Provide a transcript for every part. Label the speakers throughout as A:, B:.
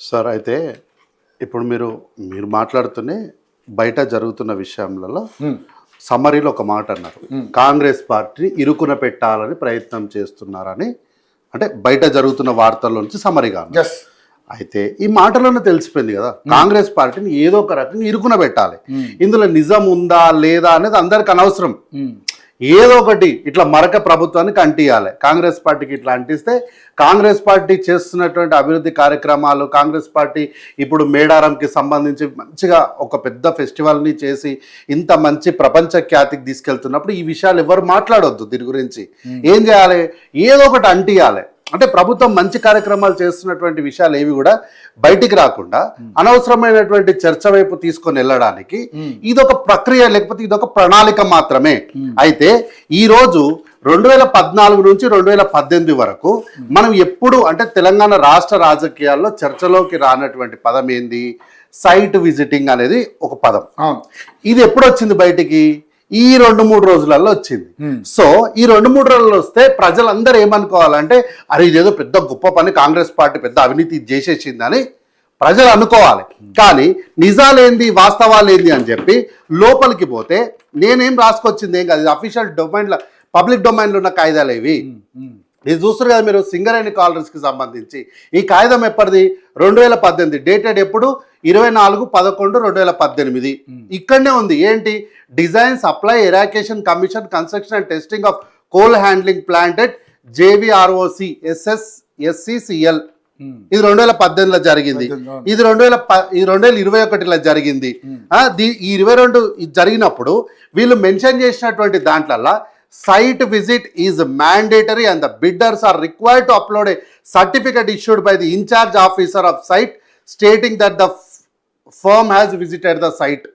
A: Sir అయితే ఇప్పుడు మీరు మీరు మాట్లాడుతూనే బయట జరుగుతున్న విషయంలో సమ్మరీలో ఒక మాట అన్నారు. కాంగ్రెస్ పార్టీ ఇరుకున పెట్టాలని ప్రయత్నం చేస్తున్నారని అంటే బయట జరుగుతున్న వార్తల్లో నుంచి సమ్మరీగా అయితే ఈ మాటలోనే తెలిసిపోయింది కదా. కాంగ్రెస్ పార్టీని ఏదో ఒక రకంగా ఇరుకున పెట్టాలి. ఇందులో నిజం ఉందా లేదా అనేది అందరికి అనవసరం. ఏదో ఒకటి ఇట్లా మరక ప్రభుత్వానికి అంటియాలి. కాంగ్రెస్ పార్టీకి ఇట్లా అంటిస్తే కాంగ్రెస్ పార్టీ చేస్తున్నటువంటి అభివృద్ధి కార్యక్రమాలు కాంగ్రెస్ పార్టీ ఇప్పుడు మేడారంకి సంబంధించి మంచిగా ఒక పెద్ద ఫెస్టివల్ని చేసి ఇంత మంచి ప్రపంచ ఖ్యాతికి తీసుకెళ్తున్నప్పుడు ఈ విషయాలు ఎవరు మాట్లాడొద్దు దీని గురించి. ఏం చేయాలి? ఏదో ఒకటి అంటియాలి. అంటే ప్రభుత్వం మంచి కార్యక్రమాలు చేస్తున్నటువంటి విషయాలు ఏవి కూడా బయటికి రాకుండా అనవసరమైనటువంటి చర్చ వైపు తీసుకొని వెళ్ళడానికి ఇదొక ప్రక్రియ లేకపోతే ఇదొక ప్రణాళిక మాత్రమే. అయితే ఈ రోజు రెండు వేల పద్నాలుగు నుంచి రెండు వేల పద్దెనిమిది వరకు మనం ఎప్పుడు అంటే తెలంగాణ రాష్ట్ర రాజకీయాల్లో చర్చలోకి రానటువంటి పదం ఏంది? సైట్ విజిటింగ్ అనేది ఒక పదం. ఇది ఎప్పుడు వచ్చింది బయటికి? ఈ రెండు మూడు రోజులలో వచ్చింది. సో ఈ రెండు మూడు రోజులు వస్తే ప్రజలందరూ ఏమనుకోవాలంటే అరే ఇదేదో పెద్ద గొప్ప పని కాంగ్రెస్ పార్టీ పెద్ద అవినీతి చేసేసిందని ప్రజలు అనుకోవాలి. కానీ నిజాలేంది వాస్తవాలు ఏంది అని చెప్పి లోపలికి పోతే నేనేం రాసుకొచ్చింది ఏం కాదు అఫీషియల్ డొమైన్లో పబ్లిక్ డొమైన్లో ఉన్న కాయిదాలు ఇవి. ఇది చూస్తారు కదా మీరు సింగరేణి కాలరీస్కి సంబంధించి. ఈ కాగితం ఎప్పటిది? రెండు వేల పద్దెనిమిది. డేటెడ్ ఎప్పుడు? ఇరవై నాలుగు పదకొండు రెండు వేల పద్దెనిమిది. ఇక్కడనే ఉంది. ఏంటి? Design supply erection commission construction and testing of coal handling plant at JVROC SS SCCL. ఇది రెండు వేల పద్దెనిమిదిలో జరిగింది. ఇది రెండు వేల ఇది రెండు వేల ఇరవై ఒకటిలో జరిగింది. దీ- ఈ ఇరవై రెండు జరిగినప్పుడు వీళ్ళు మెన్షన్ చేసినటువంటి దాంట్లల్లో site visit is mandatory and the bidders are required to upload a certificate issued by the incharge officer of site stating that the firm has visited the site.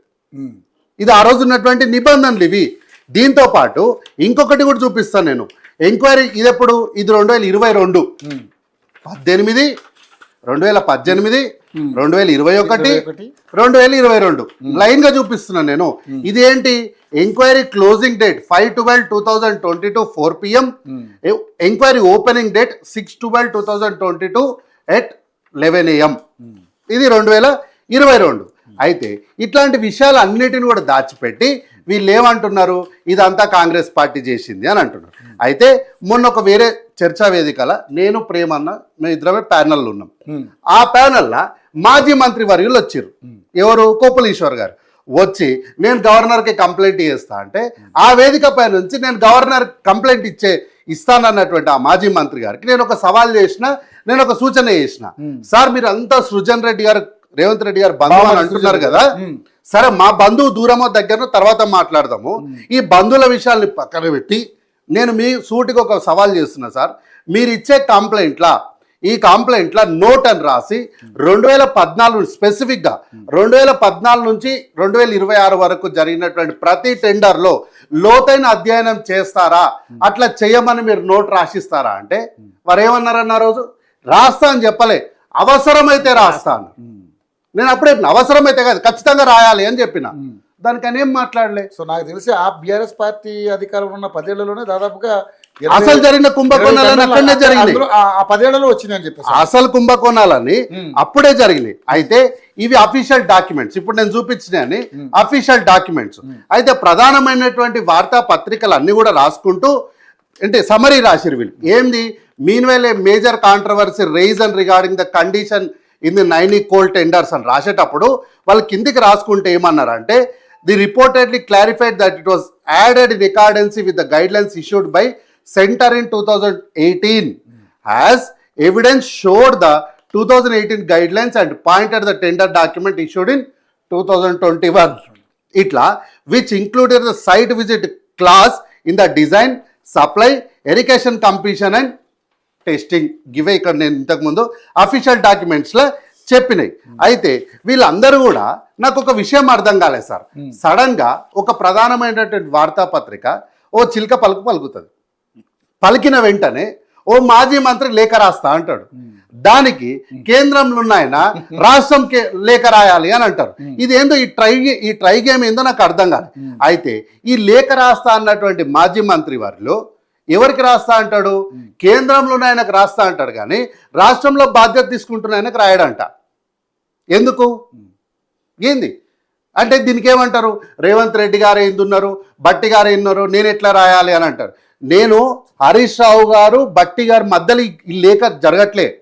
A: ఇది ఆ రోజు ఉన్నటువంటి నిబంధనలు ఇవి. దీంతో పాటు ఇంకొకటి కూడా చూపిస్తాను నేను. ఎంక్వైరీ ఇది ఎప్పుడు ఇది రెండు వేల ఇరవై రెండు. పద్దెనిమిది రెండు వేల పద్దెనిమిది రెండు వేల ఇరవై ఒకటి. రెండు వేల ఇరవై రెండు. లైన్గా చూపిస్తున్నాను నేను. ఇది ఏంటి enquiry closing date five twelve two thousand twenty two four PM enquiry opening date six twelve two thousand twenty two at eleven AM ఇది రెండు వేల ఇరవై రెండు. అయితే ఇట్లాంటి విషయాలు అన్నిటిని కూడా దాచిపెట్టి వీళ్ళు ఏమంటున్నారు? ఇదంతా కాంగ్రెస్ పార్టీ చేసింది అని అంటున్నారు. అయితే మొన్న ఒక వేరే చర్చా వేదికల నేను ప్రేమన్న మేము ఇద్దరమే ప్యానల్లో ఉన్నాం. ఆ ప్యానల్లో మాజీ మంత్రి వర్యులు వచ్చారు ఎవరు? కోపులీశ్వర్ గారు. వచ్చి నేను గవర్నర్కి కంప్లైంట్ చేస్తా అంటే ఆ వేదిక పై నుంచి నేను గవర్నర్ కంప్లైంట్ ఇచ్చే ఇస్తానన్నటువంటి ఆ మాజీ మంత్రి గారికి నేను ఒక సవాల్ చేసిన నేను ఒక సూచన చేసిన. సార్ మీరు అంతా సృజన్ రెడ్డి గారు రేవంత్ రెడ్డి గారు బంధువు అని అంటున్నారు కదా సరే మా బంధువు దూరమో దగ్గరనో తర్వాత మాట్లాడదాము. ఈ బంధువుల విషయాల్ని పక్కన పెట్టి నేను మీ సూటికి ఒక సవాల్ చేస్తున్నా సార్. మీరు ఇచ్చే కంప్లైంట్లా ఈ కంప్లైంట్ల నోట్ అని రాసి రెండు వేల పద్నాలుగు స్పెసిఫిక్గా రెండు వేల పద్నాలుగు నుంచి రెండు వేల ఇరవై ఆరు వరకు జరిగినటువంటి ప్రతి టెండర్లో లోతైన అధ్యయనం చేస్తారా? అట్లా చేయమని మీరు నోట్ రాసిస్తారా అంటే? వారు ఏమన్నారన్న రోజు? రాస్తా అని చెప్పలే. అవసరమైతే రాస్తాను నేను అప్పుడే అవసరమైతే కాదు ఖచ్చితంగా రాయాలి అని చెప్పిన. దానికని ఏం మాట్లాడలే.
B: సో నాకు తెలిసి ఆ బీఆర్ఎస్ పార్టీ అధికారంలో ఉన్న పదేళ్ళలోనే దాదాపుగా
A: అసలు జరిగిన కుంభకోణాలని అక్కడనే
B: ఆ- ఆ పదేళ్ళలో వచ్చినాయని చెప్పేసి.
A: అసలు కుంభకోణాలని అప్పుడే జరిగినాయి. అయితే ఇవి అఫీషియల్ డాక్యుమెంట్స్ ఇప్పుడు నేను చూపించినాయని అఫీషియల్ డాక్యుమెంట్స్ అయితే ప్రధానమైనటువంటి వార్తా పత్రికలు అన్ని కూడా రాసుకుంటూ అంటే సమరీ రాసిరు వీళ్ళు. ఏంది? Meanwhile a major controversy reason regarding the condition in the nine coal tenders అని రాసేటప్పుడు వాళ్ళు కిందికి రాసుకుంటే ఏమన్నారంటే the reportedly clarified that it was added in accordance with the guidelines issued by center in two thousand eighteen has evidence showed the two thousand eighteen guidelines and pointed the tender document issued in two thousand twenty one ఇట్లా which included the site visit clause in the design supply erection commission and testing గివే ఇక్కడ నేను ఇంతకుముందు official డాక్యుమెంట్స్లో చెప్పినాయి. అయితే వీళ్ళందరూ కూడా నాకు ఒక విషయం అర్థం కాలేదు సార్. సడన్గా ఒక ప్రధానమైనటువంటి వార్తాపత్రిక ఓ చిలక పలుకు పలుకుతుంది. పలికిన వెంటనే ఓ మాజీ మంత్రి లేఖ రాస్తా అంటాడు. దానికి కేంద్రంలో ఉన్న ఆయన రాష్ట్రం కే- లేఖ రాయాలి అని అంటారు. ఇది ఏందో ఈ ట్రై ఈ ట్రై గేమ్ ఏందో నాకు అర్థం కాదు. అయితే ఈ లేఖ రాస్తా అన్నటువంటి మాజీ మంత్రి వారిలో ఎవరికి రాస్తా అంటాడు? కేంద్రంలో ఉన్న ఆయనకు రాస్తా అంటాడు కానీ రాష్ట్రంలో బాధ్యత తీసుకుంటున్న ఆయనకు రాయడంట. ఎందుకు? ఏంది? అంటే దీనికి ఏమంటారు రేవంత్ రెడ్డి గారు ఏందున్నారు బట్టి గారు ఏందున్నారు నేను ఎట్లా రాయాలి అని అంటారు. నేను హరీష్ రావు గారు బట్టి గారి మధ్యలో ఈ- లేఖ జరగట్లే.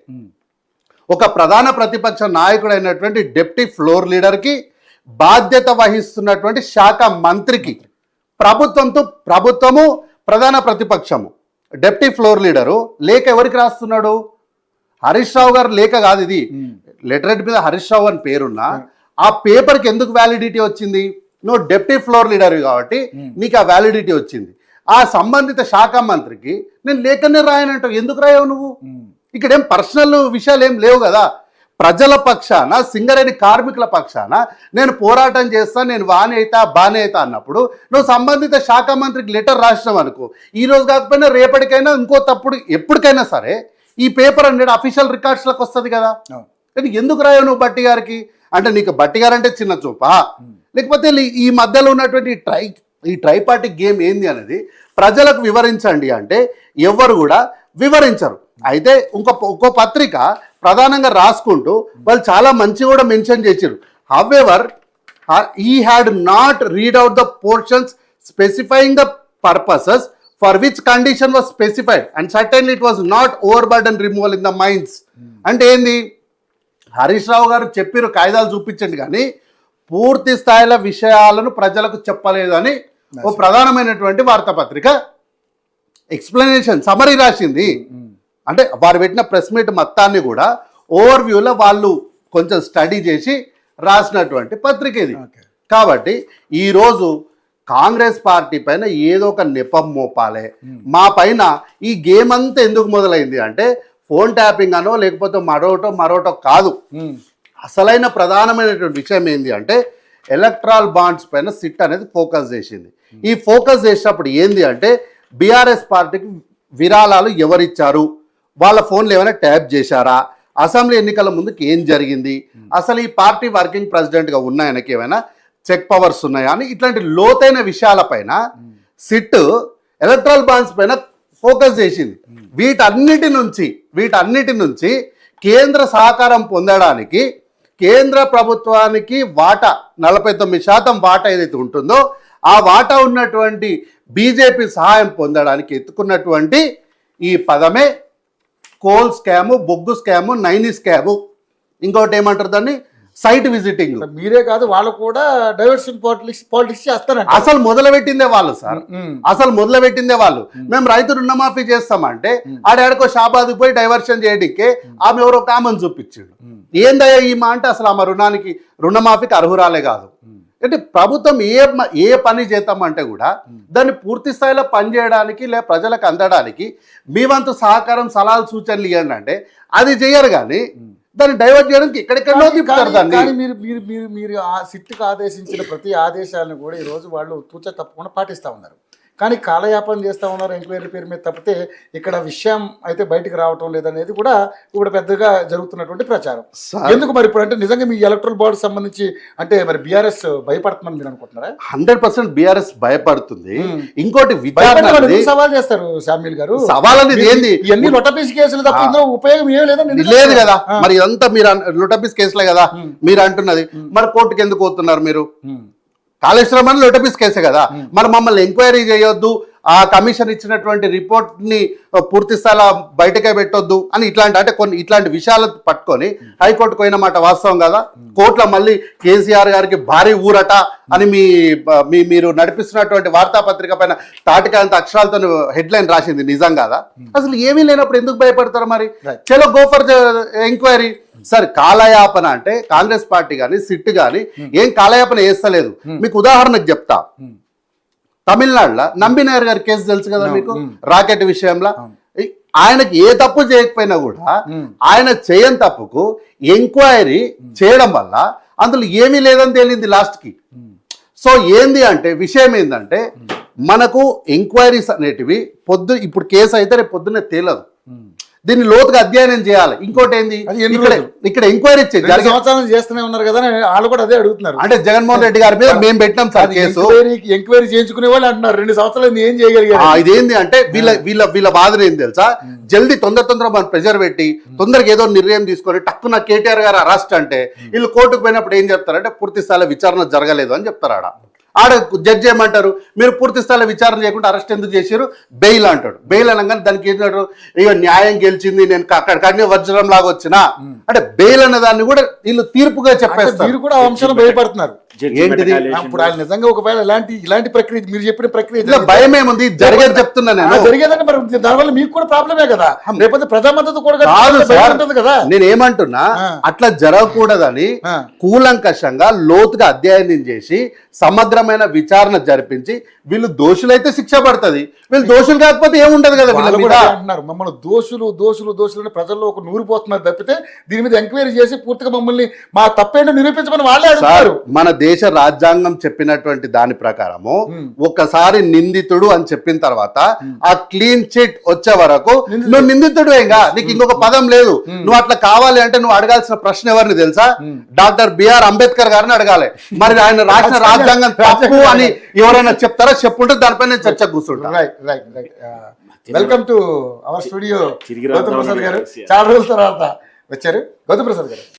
A: ఒక ప్రధాన ప్రతిపక్ష నాయకుడైనటువంటి డెప్టీ ఫ్లోర్ లీడర్కి బాధ్యత వహిస్తున్నటువంటి శాఖ మంత్రికి ప్రభుత్వంతో ప్రభుత్వము ప్రధాన ప్రతిపక్షము. డెప్టీ ఫ్లోర్ లీడరు లేఖ ఎవరికి రాస్తున్నాడు? హరీష్ రావు గారు లేఖ కాదు ఇది. లెటరెట్ మీద హరీష్ రావు అని పేరున్నా. ఆ పేపర్కి ఎందుకు వ్యాలిడిటీ వచ్చింది? నువ్వు డెప్టీ ఫ్లోర్ లీడర్ కాబట్టి నీకు ఆ వ్యాలిడిటీ వచ్చింది. ఆ సంబంధిత శాఖ మంత్రికి నేను లేఖనే రాయనంటావు. ఎందుకు రాయవు నువ్వు? ఇక్కడ ఏం పర్సనల్ విషయాలు ఏం లేవు కదా. ప్రజల పక్షాన సింగరేణి కార్మికుల పక్షాన నేను పోరాటం చేస్తా నేను వాణి అవుతా బానే అవుతా అన్నప్పుడు నువ్వు సంబంధిత శాఖ మంత్రికి లెటర్ రాసినావు అనుకో ఈ రోజు కాకపోయినా రేపటికైనా ఇంకో తప్పుడు ఎప్పటికైనా సరే ఈ పేపర్ అనేది అఫీషియల్ రికార్డ్స్లోకి వస్తుంది కదా. కానీ ఎందుకు రాయవు నువ్వు బట్టి గారికి? అంటే నీకు బట్టి గారు అంటే చిన్న చూపా? లేకపోతే ఈ- మధ్యలో ఉన్నటువంటి ఈ ట్రై ఈ ట్రైపార్టిక్ గేమ్ ఏంది అనేది ప్రజలకు వివరించండి అంటే ఎవ్వరు కూడా వివరించరు. అయితే ఇంకో ఇంకో పత్రిక ప్రధానంగా రాసుకుంటూ వాళ్ళు చాలా మంచి కూడా మెన్షన్ చేశారు. However he had not read out the portions specifying the purposes for which condition was specified and certainly it was not overburden removal in the minds అంటే ఏంది? హరీష్ రావు గారు చెప్పిరు కాయిదాలు చూపించండి కానీ పూర్తి స్థాయిలో విషయాలను ప్రజలకు చెప్పలేదు అని ఓ ప్రధానమైనటువంటి వార్తాపత్రిక ఎక్స్ప్లెనేషన్ సమరీ రాసింది. అంటే వారు పెట్టిన ప్రెస్ మీట్ మొత్తాన్ని కూడా ఓవర్ వ్యూలో వాళ్ళు కొంచెం స్టడీ చేసి రాసినటువంటి పత్రిక ఇది. కాబట్టి ఈరోజు కాంగ్రెస్ పార్టీ పైన ఏదో ఒక నెపం మోపాలే. మా పైన ఈ గేమ్ అంతా ఎందుకు మొదలైంది అంటే ఫోన్ ట్యాపింగ్ అనో లేకపోతే మరోటో మరోటో కాదు. అసలైన ప్రధానమైనటువంటి విషయం ఏంటి అంటే ఎలక్ట్రాల్ బాండ్స్ పైన సిట్ అనేది ఫోకస్ చేసింది. ఈ ఫోకస్ చేసినప్పుడు ఏంది అంటే బీఆర్ఎస్ పార్టీకి విరాళాలు ఎవరిచ్చారు? వాళ్ళ ఫోన్లు ఏమైనా ట్యాప్ చేశారా? అసెంబ్లీ ఎన్నికల ముందుకు ఏం జరిగింది? అసలు ఈ పార్టీ వర్కింగ్ ప్రెసిడెంట్గా ఉన్న ఆయనకి ఏమైనా చెక్ పవర్స్ ఉన్నాయా అని ఇట్లాంటి లోతైన విషయాలపైన సిట్ ఎలక్ట్రల్ బాండ్స్ పైన ఫోకస్ చేసింది. వీటన్నిటి నుంచి వీటన్నిటి నుంచి కేంద్ర సహకారం పొందడానికి కేంద్ర ప్రభుత్వానికి వాటా నలభై తొమ్మిది శాతం వాటా ఏదైతే ఉంటుందో ఆ వాటా ఉన్నటువంటి బీజేపీ సహాయం పొందడానికి ఎత్తుకున్నటువంటి ఈ పదమే కోల్ స్కాము బొగ్గు స్కాము నైని స్కాము. ఇంకోటి ఏమంటారు దాన్ని? Site visiting.
B: మీరే కాదు వాళ్ళు కూడా డైవర్షన్ పాలిటిక్స్ పాలిటిక్స్ చేస్తారంట.
A: అసలు మొదలుపెట్టిందే వాళ్ళు సార్. అసలు మొదలు పెట్టిందే వాళ్ళు మేము రైతు రుణమాఫీ చేస్తామంటే ఆడాడికో షాబాద్కి పోయి డైవర్షన్ చేయడానికి ఆమె ఎవరో కామన్ చూపించాడు. ఏందయ్యా ఈ మాట? అసలు ఆమె రుణానికి రుణమాఫీకి అర్హురాలే కాదు. అంటే ప్రభుత్వం ఏ ఏ పని చేద్దామంటే కూడా దాన్ని పూర్తి స్థాయిలో పనిచేయడానికి లే ప్రజలకు అందడానికి మీ వంతు సహకారం సలహాలు సూచనలు ఇవ్వండి అంటే అది చేయరు కానీ దాన్ని డైవర్ట్ చేయడానికి ఎక్కడెక్కడో తిప్పుతారు దాన్ని
B: మీరు మీరు మీరు మీరు ఆ సిట్టుకు ఆదేశించిన ప్రతి ఆదేశాలను కూడా ఈ రోజు వాళ్ళు తూచ తప్పకుండా పాటిస్తా ఉన్నారు. కానీ కాలయాపన చేస్తా ఉన్నారు ఎంక్వైరీ పేరు మీద తప్పితే ఇక్కడ విషయం అయితే బయటికి రావటం లేదనేది కూడా ఇప్పుడు పెద్దగా జరుగుతున్నటువంటి ప్రచారం. ఎందుకు మరి ఇప్పుడు అంటే నిజంగా మీ ఎలక్ట్రల్ బోర్డు సంబంధించి అంటే మరి బీఆర్ఎస్ భయపడుతుందని మీరు అనుకుంటున్నారా?
A: హండ్రెడ్ పర్సెంట్ బీఆర్ఎస్ భయపడుతుంది. ఇంకోటి
B: సవాల్ చేస్తారు శామ్యుల్ గారు?
A: సవాల్ అనేది ఏంది?
B: ఇవన్నీ లొటపీస్ కేసులు తప్ప ఇందులో ఉపయోగం ఏం లేదని
A: లేదు? కదా. మరి ఇదంతా మీరు లుటపిస్ కేసులే కదా. మీరు అంటున్నది. మరి కోర్టుకి ఎందుకు పోతున్నారు మీరు. కాళేశ్వరం అని లుటపిస్ కేసే కదా. మరి మమ్మల్ని ఎంక్వైరీ చేయొద్దు. ఆ కమిషన్ ఇచ్చినటువంటి రిపోర్ట్ని పూర్తి స్థాయిలో బయటకే పెట్టొద్దు అని ఇట్లాంటి అంటే కొన్ని ఇట్లాంటి విషయాలు పట్టుకొని హైకోర్టుకు పోయిన మాట వాస్తవం కదా? కోర్టులో మళ్ళీ కేసీఆర్ గారికి భారీ ఊరట అని మీ మీ మీరు నడిపిస్తున్నటువంటి వార్తాపత్రిక పైన తాటికాంత అక్షరాలతో హెడ్లైన్ రాసింది నిజం కదా? అసలు ఏమీ లేనప్పుడు ఎందుకు భయపడతారు మరి. చలో గో ఫర్ ఎంక్వైరీ. సార్ కాలయాపన అంటే కాంగ్రెస్ పార్టీ కానీ సిట్ కానీ ఏం కాలయాపన వేస్తలేదు మీకు ఉదాహరణకు చెప్తా.
B: Hmm.
A: తమిళనాడులో నంబినాయర్ గారి కేసు తెలుసు కదా మీకు? రాకెట్ విషయంలో. ఆయనకి ఏ తప్పు చేయకపోయినా కూడా. ఆయన చేయని తప్పుకు ఎంక్వైరీ చేయడం వల్ల అందులో ఏమీ లేదని తేలింది లాస్ట్కి. సో ఏంది అంటే విషయం ఏంటంటే మనకు ఎంక్వైరీస్ అనేటివి పొద్దు ఇప్పుడు కేసు అయితే రేపు పొద్దున్నే తేలదు. దీన్ని లోతుగా అధ్యయనం చేయాలి. ఇంకోటి ఏంది? ఇక్కడ ఎంక్వైరీ
B: సంవత్సరాల చేస్తూనే ఉన్నారు కదా వాళ్ళు కూడా అదే అడుగుతున్నారు.
A: అంటే జగన్మోహన్ రెడ్డి గారి మీద మేము పెట్టినాం సార్ కేసు.
B: ఎంక్వైరీ చేయించుకునే వాళ్ళు అంటున్నారు. రెండు సంవత్సరాలు ఏం చేయగలిగారు?
A: ఇదేంది అంటే వీళ్ళ వీళ్ళ వీళ్ళ బాధన ఏం తెలుసా? జల్దీ తొందర తొందర మనం ప్రెజర్ పెట్టి తొందరగా ఏదో నిర్ణయం తీసుకొని టక్కున కేటీఆర్ గారు అరెస్ట్ అంటే వీళ్ళు కోర్టుకు పోయినప్పుడు ఏం చెప్తారంటే పూర్తి స్థాయిలో విచారణ జరగలేదు అని చెప్తారు ఆడ. ఆడ జడ్జి ఏమంటారు? మీరు పూర్తి స్థాయిలో విచారణ చేయకుండా అరెస్ట్ ఎందుకు చేశారు? బెయిల్ అంటాడు. బెయిల్ అనగానే దానికి ఏంటంటారు అయ్యో న్యాయం గెలిచింది నేను అక్కడ కన్నీ వజ్రం లాగా వచ్చినా. అంటే బెయిల్ అనే దాన్ని కూడా వీళ్ళు తీర్పుగా చెప్పేస్తారు.
B: మీరు కూడా ఆ అంశాలు భయపడుతున్నారు.
A: ఏంటిది?
B: అప్పుడు వాళ్ళు నిజంగా ఒకవేళ ఇలాంటి ఇలాంటి ప్రక్రియ మీరు చెప్పిన ప్రక్రియ
A: ఇట్లా భయం ఏముంది? జరిగేది చెప్తున్నా
B: ఆ,
A: నేను
B: జరిగేదంటే మరి దానివల్ల మీకు కూడా ప్రాబ్లమే కదా. లేకపోతే ప్రజా మద్దతు కూడా
A: కాదు నేను ఏమంటున్నా. అట్లా జరగకూడదని. కూలంకషంగా లోతుగా అధ్యయనం చేసి సమగ్రమైన విచారణ జరిపించి వీళ్ళు దోషులైతే శిక్ష పడుతుంది. వీళ్ళు దోషులు కాకపోతే ఏముండదు కదా వీళ్ళ
B: కూడా అంటున్నారు. మమ్మల్ని దోషులు దోషులు దోషులు ప్రజల్లో ఒక నూరిపోతున్నారు తప్పితే దీని మీద ఎంక్వైరీ చేసి పూర్తిగా మమ్మల్ని మా తప్పేంటో నిరూపించమని వాళ్ళే అడుగుతారు.
A: మన దేశ రాజ్యాంగం చెప్పినటువంటి దాని ప్రకారము. ఒక్కసారి నిందితుడు అని చెప్పిన తర్వాత ఆ క్లీన్ చిట్ వచ్చే వరకు. నువ్వు నిందితుడు ఏంగా నీకు ఇంకొక పదం లేదు. నువ్వు అట్లా కావాలి అంటే నువ్వు అడగాల్సిన ప్రశ్న ఎవరిని తెలుసా? డాక్టర్ బిఆర్ అంబేద్కర్ గారిని అడగాలి. మరి ఆయన రాసిన రాజ్యాంగం తప్పు అని ఎవరైనా చెప్తారా? చెప్పుంటే దానిపై నేను చర్చ కూర్చుంటా.
B: Right right right welcome to our studio
C: తిరిగి రాద్దాం
B: గౌతమ్ ప్రసాద్ గారు.
C: అని
B: చాలా రోజుల తర్వాత వచ్చారు. గౌతమ్ ప్రసాద్ గారు.